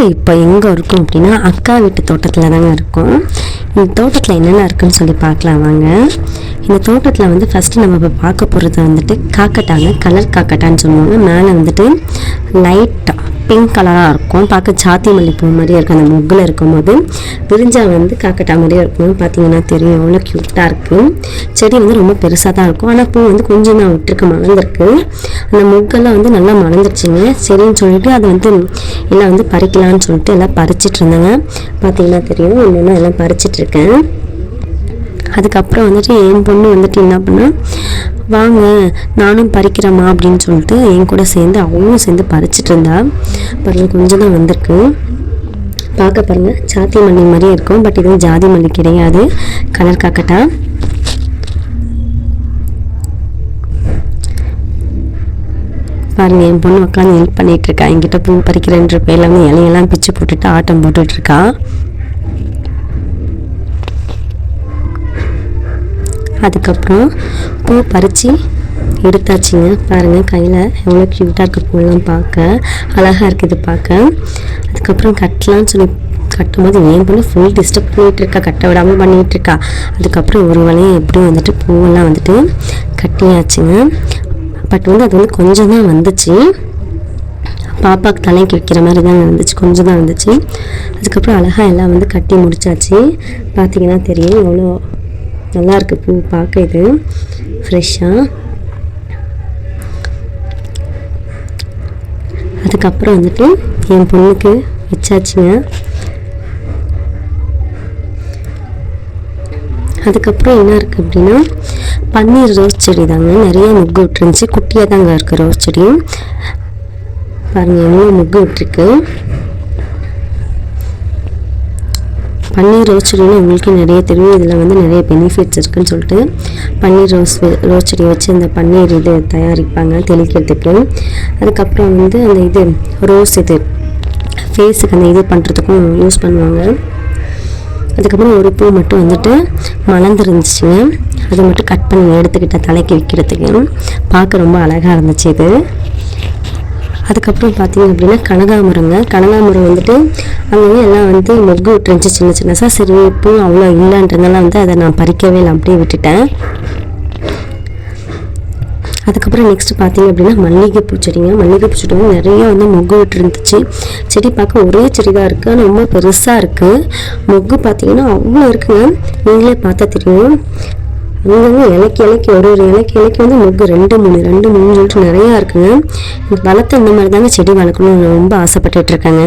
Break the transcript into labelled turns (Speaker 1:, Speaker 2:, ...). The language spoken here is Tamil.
Speaker 1: நாங்கள் இப்போ எங்கே இருக்கோம் அப்படின்னா அக்கா வீட்டு தோட்டத்தில் தாங்க இருக்கோம். இந்த தோட்டத்தில் என்னென்ன இருக்குன்னு சொல்லி பார்க்கலாம் வாங்க. இந்த தோட்டத்தில் வந்து ஃபஸ்ட்டு நம்ம இப்போ பார்க்க போகிறது வந்துட்டு காக்கட்டாங்க கலர் காக்கட்டான்னு சொல்லுவாங்க. மேலே வந்துட்டு லைட்டாக பிங்க் கலராக இருக்கும். பார்க்க சாத்தி மல்லிப்பூ மாதிரியே இருக்கும். அந்த முக்கில் இருக்கும்போது விரிஞ்சா வந்து காக்கட்டா மாதிரியே இருக்கும். பார்த்தீங்கன்னா தெரியும். எவ்வளோ க்யூட்டாக இருக்குது செடி வந்து ரொம்ப பெருசாக தான் இருக்கும். ஆனால் பூ வந்து கொஞ்சம் தான் விட்டுருக்கு மலர்ந்துருக்கு அந்த முக்கெல்லாம் வந்து நல்லா மலர்ந்துருச்சுங்க சரின்னு சொல்லிட்டு அதை வந்து எல்லாம் வந்து பறிக்கலாம்னு சொல்லிட்டு எல்லாம் பறிச்சிட்டு இருந்தாங்க. பார்த்தீங்கன்னா தெரியும். ஒன்று எல்லாம் பறிச்சிட்டு இருக்கேன். அதுக்கப்புறம் வந்துட்டு என் பொண்ணு வந்துட்டு என்ன பண்ணால் வாங்க நானும் பறிக்கிறேம்மா அப்படின்னு சொல்லிட்டு என் கூட சேர்ந்து அவங்களும் சேர்ந்து பறிச்சிட்டு இருந்தா. பாருங்க கொஞ்சம் தான் வந்திருக்கு. பார்க்க பாருங்கள் சாத்தி மல்லி மாதிரியே இருக்கும். பட் இது ஜாதி மல்லி கிடையாது. கலர் காக்கட்டா. பாருங்க என் பொண்ணு உட்காந்து ஹெல்ப் பண்ணிகிட்ருக்கா என்கிட்ட பூ பறிக்கிறேன்ற பேரில் வந்து இலையெல்லாம் பிச்சு போட்டுட்டு ஆட்டம் போட்டுட்ருக்கா அதுக்கப்புறம் பூ பறித்து எடுத்தாச்சுங்க. பாருங்கள் கையில் எவ்வளோ க்யூட்டாக இருக்குது பூலாம் பார்க்க. அழகாக இருக்குது பார்க்க. அதுக்கப்புறம் கட்டலாம்னு சொல்லி கட்டும்போது ஏன் பொண்ணு ஃபுல் டிஸ்டர்ப் பண்ணிகிட்டு இருக்கா. கட்ட விடாமல் பண்ணிகிட்டு இருக்கா. அதுக்கப்புறம் ஒரு வழியும் எப்படியும் வந்துட்டு பூவெல்லாம் வந்துட்டு கட்டியாச்சுங்க. பட் வந்து அது வந்து கொஞ்சம் தான் வந்துச்சு. பாப்பாவுக்கு தலைக்கு வைக்கிற மாதிரி தான் இருந்துச்சு. கொஞ்சம் தான் இருந்துச்சு அதுக்கப்புறம் அழகாக எல்லாம் வந்து கட்டி முடிச்சாச்சு. பார்த்தீங்கன்னா தெரியும் எவ்வளோ நல்லாயிருக்கு பூ பார்க்க இது ஃப்ரெஷ்ஷாக அதுக்கப்புறம் வந்துட்டு என் பொண்ணுக்கு வச்சாச்சுங்க. அதுக்கப்புறம் என்ன இருக்குது அப்படின்னா பன்னீர் ரோஸ் செடி தாங்க. நிறைய முக்கு விட்டுருந்துச்சு. குட்டியாக தாங்க இருக்குது ரோஸ் செடி. பாருங்கள் எவ்வளோ முக்கு விட்டுருக்கு. பன்னீர் ரோஸ் செடின்னு உங்களுக்கு நிறைய தெரியும். இதில் வந்து நிறைய பெனிஃபிட்ஸ் இருக்குன்னு சொல்லிட்டு பன்னீர் ரோஸ் ரோஸ் செடி வச்சு அந்த பன்னீர் இது தயாரிப்பாங்க தெளிக்கிறதுக்கு. அதுக்கப்புறம் வந்து அந்த இது ரோஸ் இது ஃபேஸுக்கு அந்த இது பண்ணுறதுக்கும் யூஸ் பண்ணுவாங்க. அதுக்கப்புறம் ஒரு பூ மட்டும் வந்துட்டு மலர்ந்துருந்துச்சுங்க அதை மட்டும் கட் பண்ணி எடுத்துக்கிட்ட தலைக்கு வைக்கிறதுக்கு. பார்க்க ரொம்ப அழகாக இருந்துச்சு இது. அதுக்கப்புறம் பார்த்தீங்க அப்படின்னா கனகாமரங்க. கனகாமரம் வந்துட்டு அங்கங்கே எல்லாம் வந்து மொக்கு விட்டுருந்துச்சு சின்ன சின்னதாக சரி பூ அவ்வளோ இல்லைன்றதுனால வந்து அதை நான் பறிக்கவே இல்லை அப்படியே விட்டுட்டேன். அதுக்கப்புறம் நெக்ஸ்ட் பார்த்தீங்க அப்படின்னா மல்லிகைப்பூ செடிங்க. மல்லிகைப்பூ செடி வந்து நிறைய வந்து மொக்கு விட்டுருந்துச்சு. செடி பார்க்க ஒரே செடி தான் இருக்குது ஆனால் ரொம்ப பெருசாக இருக்குது மொக்கு பார்த்தீங்கன்னா அவ்வளோ இருக்குங்க. நீங்களே பார்த்தா தெரியும். அங்கங்கே இலைக்கு இலைக்கு ஒரு ஒரு இலைக்கு இலைக்கு வந்து மொக்கு ரெண்டு மூணு ரெண்டு மூணு சொல்லிட்டு நிறையா இருக்குங்க. வளர்த்து இந்த மாதிரி தாங்க செடி வளர்க்கணும்னு ரொம்ப ஆசைப்பட்டுட்டு இருக்கேங்க.